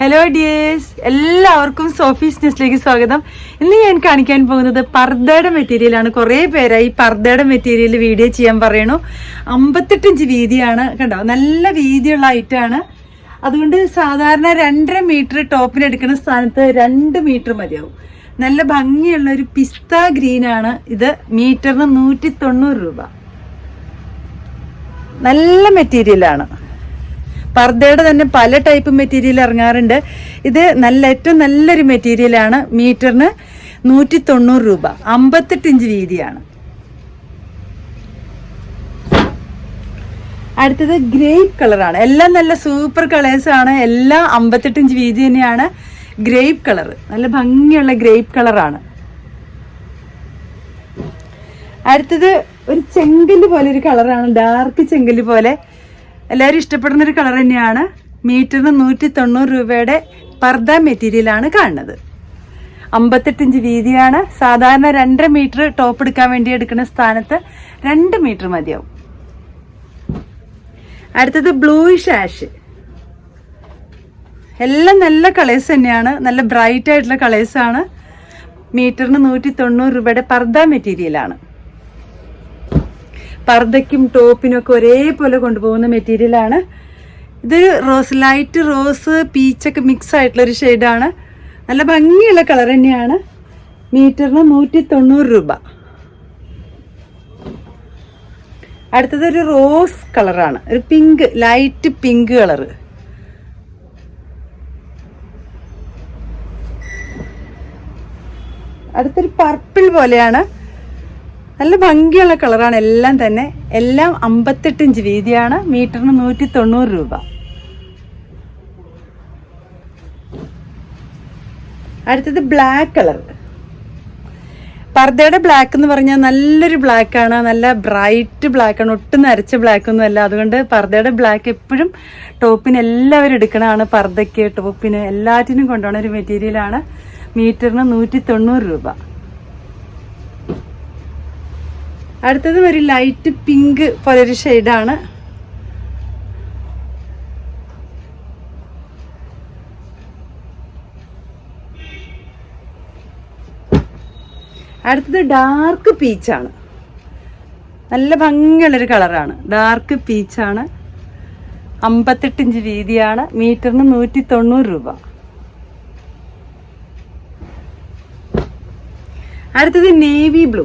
Hello dears എല്ലാവർക്കും Sophie's ന്യൂസിലേക്ക് സ്വാഗതം. ഇന്ന് ഞാൻ കാണിക്കാൻ പോകുന്നത് പർദ്ദയുടെ മെറ്റീരിയലാണ് കുറേ പേരായി പർദ്ദയുടെ മെറ്റീരിയൽ വീഡിയോ ചെയ്യാൻ പറയണു അമ്പത്തെട്ടിഞ്ച് വീതിയാണ്. കണ്ടോ? നല്ല വീതിയുള്ള ഐറ്റമാണ് അതുകൊണ്ട് സാധാരണ രണ്ടര മീറ്റർ ടോപ്പിന് എടുക്കുന്ന സ്ഥാനത്ത് രണ്ട് മീറ്റർ മതിയാവും. നല്ല ഭംഗിയുള്ള ഒരു പിസ്ത ഗ്രീനാണ് ഇത് മീറ്ററിന് നൂറ്റി തൊണ്ണൂറ് രൂപ. നല്ല മെറ്റീരിയലാണ് പർദ്ദയുടെ തന്നെ പല ടൈപ്പ് മെറ്റീരിയൽ ഇറങ്ങാറുണ്ട്. ഇത് നല്ല ഏറ്റവും നല്ലൊരു മെറ്റീരിയലാണ് മീറ്ററിന് നൂറ്റി തൊണ്ണൂറ് രൂപ. അമ്പത്തെട്ട് ഇഞ്ച് വീതിയാണ്. അടുത്തത് ഗ്രേപ്പ് കളറാണ് എല്ലാം നല്ല സൂപ്പർ കളേഴ്സ് ആണ്. എല്ലാം അമ്പത്തെട്ട് ഇഞ്ച് വീതി തന്നെയാണ്. ഗ്രേപ്പ് കളർ നല്ല ഭംഗിയുള്ള ഗ്രേപ്പ് കളറാണ് അടുത്തത് ഒരു ചെങ്കൽ പോലെ ഒരു കളറാണ് ഡാർക്ക് ചെങ്കൽ പോലെ. എല്ലാവരും ഇഷ്ടപ്പെടുന്ന ഒരു കളർ തന്നെയാണ്. മീറ്ററിന് നൂറ്റി തൊണ്ണൂറ് രൂപയുടെ പർദ്ദ മെറ്റീരിയലാണ് കാണുന്നത്. അമ്പത്തെട്ടിഞ്ച് വീതിയാണ്. സാധാരണ രണ്ടര മീറ്റർ ടോപ്പ് എടുക്കാൻ വേണ്ടി എടുക്കുന്ന സ്ഥാനത്ത് രണ്ട് മീറ്റർ മതിയാവും. അടുത്തത് ബ്ലൂയിഷ് ആഷ് എല്ലാം നല്ല കളേഴ്സ് തന്നെയാണ്. നല്ല ബ്രൈറ്റ് ആയിട്ടുള്ള കളേഴ്സാണ് മീറ്ററിന് നൂറ്റി തൊണ്ണൂറ് രൂപയുടെ പർദ്ദ മെറ്റീരിയലാണ്. പർദ്ദയ്ക്കും ടോപ്പിനൊക്കെ ഒരേപോലെ കൊണ്ടുപോകുന്ന മെറ്റീരിയലാണ്. ഇതൊരു റോസ് ലൈറ്റ് റോസ് പീച്ചൊക്കെ മിക്സ് ആയിട്ടുള്ള ഒരു ഷെയ്ഡാണ് നല്ല ഭംഗിയുള്ള കളർ തന്നെയാണ്. മീറ്ററിന് നൂറ്റി തൊണ്ണൂറ് രൂപ. അടുത്തത് ഒരു റോസ് കളറാണ് ഒരു പിങ്ക് ലൈറ്റ് പിങ്ക് കളറ് അടുത്തൊരു പർപ്പിൾ പോലെയാണ്. നല്ല ഭംഗിയുള്ള കളറാണ് എല്ലാം തന്നെ. എല്ലാം അമ്പത്തെട്ട് ഇഞ്ച് വീതിയാണ്. മീറ്ററിന് നൂറ്റി തൊണ്ണൂറ് രൂപ. അടുത്തത് ബ്ലാക്ക് കളർ പർദ്ദയുടെ ബ്ലാക്ക് എന്ന് പറഞ്ഞാൽ നല്ലൊരു ബ്ലാക്ക് ആണ്. നല്ല ബ്രൈറ്റ് ബ്ലാക്ക് ആണ്. ഒട്ടും നരച്ച ബ്ലാക്ക് ഒന്നും അല്ല. അതുകൊണ്ട് പർദ്ദയുടെ ബ്ലാക്ക് എപ്പോഴും ടോപ്പിന് എല്ലാവരും എടുക്കണതാണ് പർദ്ദയ്ക്ക് ടോപ്പിന് എല്ലാറ്റിനും കൊണ്ടുപോകുന്ന ഒരു മെറ്റീരിയലാണ് മീറ്ററിന് നൂറ്റി തൊണ്ണൂറ് രൂപ. അടുത്തത് ഒരു ലൈറ്റ് പിങ്ക് പോലൊരു ഷെയ്ഡാണ് അടുത്തത് ഡാർക്ക് പീച്ചാണ് നല്ല ഭംഗിയുള്ളൊരു കളറാണ് ഡാർക്ക് പീച്ചാണ് അമ്പത്തെട്ട് ഇഞ്ച് വീതിയാണ്. മീറ്ററിന് നൂറ്റി തൊണ്ണൂറ് രൂപ. അടുത്തത് നേവി ബ്ലൂ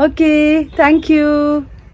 ഓക്കെ താങ്ക്